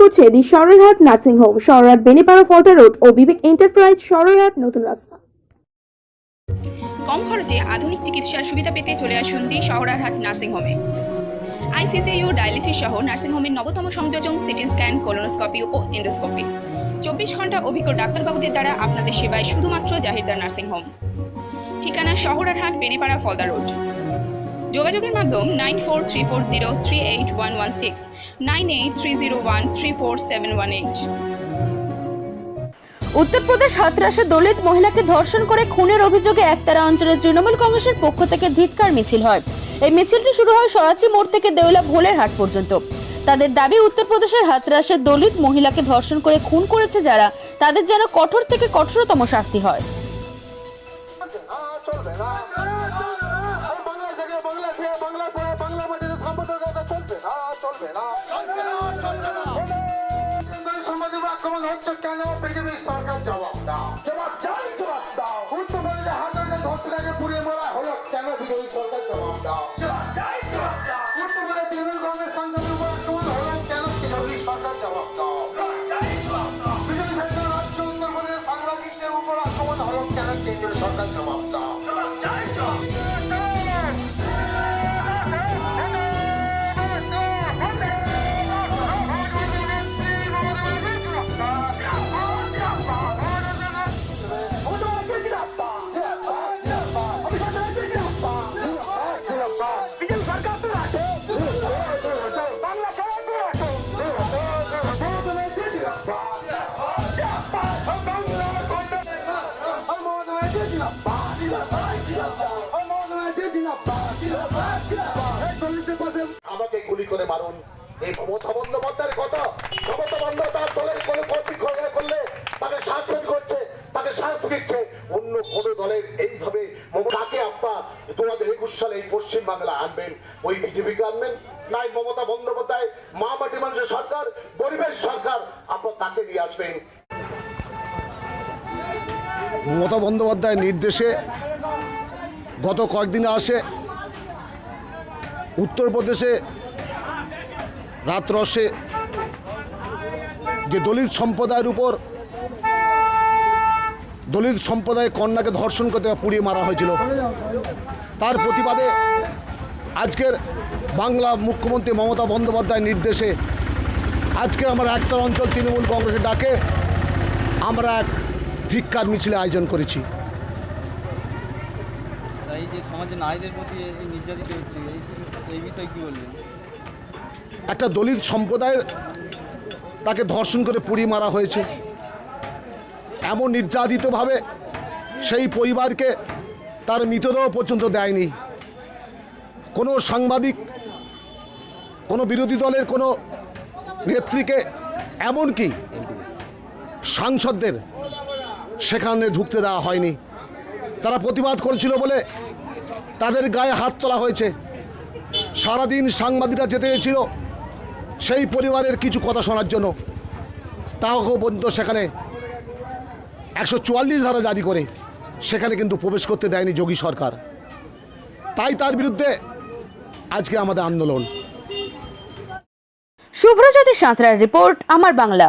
করছে the Sarorhat nursing home Sarorhat Benipara Falta road O Vivek enterprise Sarrahat নতুন রাস্তা। কম খরচে আধুনিক চিকিৎসার সুবিধা পেতে চলে আসুন দি শহরারহাট নার্সিং হোমে। আইসিসিইউ ডায়ালিসিস সহ নার্সিং হোমের নবতম সংযোজন সিটি স্ক্যান, কোলোনোস্কোপি ও এন্ডোস্কোপি। চব্বিশ ঘণ্টা অভিজ্ঞ ডাক্তারবাবুদের দ্বারা আপনাদের সেবায় শুধুমাত্র জাহিরদার নার্সিং হোম। ঠিকানা শহরারহাট বেনেপাড়া ফলদা রোড। যোগাযোগের মাধ্যম nine four three four zero three eight one one six nine eight three zero one three four seven one eight. Uttar Pradesh হাতরাসে দলিত মহিলাকে ধর্ষণ করে খুনের অভিযোগে একতারা অঞ্চলের তৃণমূল কংগ্রেসের পক্ষ থেকে ধিৎকার মিছিল হয়। এই মিছিলটি শুরু হয় সরাচি মোড় থেকে দেউলা ভোলের হাট পর্যন্ত। তাদের দাবি উত্তরপ্রদেশের হাতরাসে দলিত মহিলাকে ধর্ষণ করে খুন করেছে যারা তাদের যেন কঠোর থেকে কঠোরতম শাস্তি হয়। আক্রমণ হচ্ছে কেন বিজেপি সরকার জবাব দাও। জবাব চাই জবাব দাও। উত্তরপ্রদেশে হাজারে ধর্ষণাকে পুড়িয়ে মারা হলো কেন বিজেপি সরকার জবাব দাও। জবাব চাই জবাব দাও। উত্তরপ্রদেশে তৃণমূল কংগ্রেস সাংসদের উপর আক্রমণ হলো কেন বিজেপি সরকার জবাব দাও। বিজেপি সরকার রাজ্য উত্তরপ্রদেশে সাংবাদিকদের উপর আক্রমণ হলো কেন কেন্দ্রীয় সরকার জবাব দাও। আমাকে গুলি করে মারুন। এই মমতা বন্দ্যোপাধ্যায়ের কথা, মমতা বন্দ্যোপাধ্যায় দলের কোনো কর্মী করলে তাকে শাস্তি করছে তাকে শাস্তি দিচ্ছে। অন্য কোন দলের এইভাবে মমতাকে আপনার দু হাজার একুশ সালে এই পশ্চিম বাংলা আনবেন? ওই বিজেপিকে আনবেন? নাই, মমতা বন্দ্যোপাধ্যায় মা মাটি মানুষের সরকার, গরিবের সরকার। আপনার তাকে নিয়ে আসবেন? মমতা বন্দ্যোপাধ্যায়ের নির্দেশে গত কয়েকদিনে আসে উত্তরপ্রদেশে রাতরসে যে দলিত সম্প্রদায়ের উপর দলিত সম্প্রদায়ের কন্যাকে ধর্ষণ করতে পুড়িয়ে মারা হয়েছিল, তার প্রতিবাদে আজকের বাংলা মুখ্যমন্ত্রী মমতা বন্দ্যোপাধ্যায়ের নির্দেশে আজকে আমরা একতার অঞ্চল তৃণমূল কংগ্রেসের ডাকে আমরা এক ধিক্কার মিছিলে আয়োজন করেছি। তাই যে সমাজে নারীদের প্রতি এই নির্যাতিত হচ্ছে, এই এই বিষয়ে কী বলবেন? একটা দলিত সম্প্রদায়ের তাকে ধর্ষণ করে পুড়িয়ে মারা হয়েছে। এমন নির্যাতিতভাবে সেই পরিবারকে তার মৃতদেহ পর্যন্ত দেয়নি। কোনো সাংবাদিক, কোনো বিরোধী দলের কোনো নেত্রীকে, এমনকি সাংসদদের সেখানে ঢুকতে দেওয়া হয়নি। তারা প্রতিবাদ করেছিল বলে তাদের গায়ে হাত তোলা হয়েছে। সারাদিন সাংবাদিকরা যেতে চেয়েছিল সেই পরিবারের কিছু কথা শোনার জন্য। তাও পর্যন্ত সেখানে একশো চুয়াল্লিশ ধারা জারি করে সেখানে কিন্তু প্রবেশ করতে দেয়নি যোগী সরকার। তাই তার বিরুদ্ধে আজকে আমাদের আন্দোলন। শুভ্রজ্যোতি সাঁতরার রিপোর্ট, আমার বাংলা।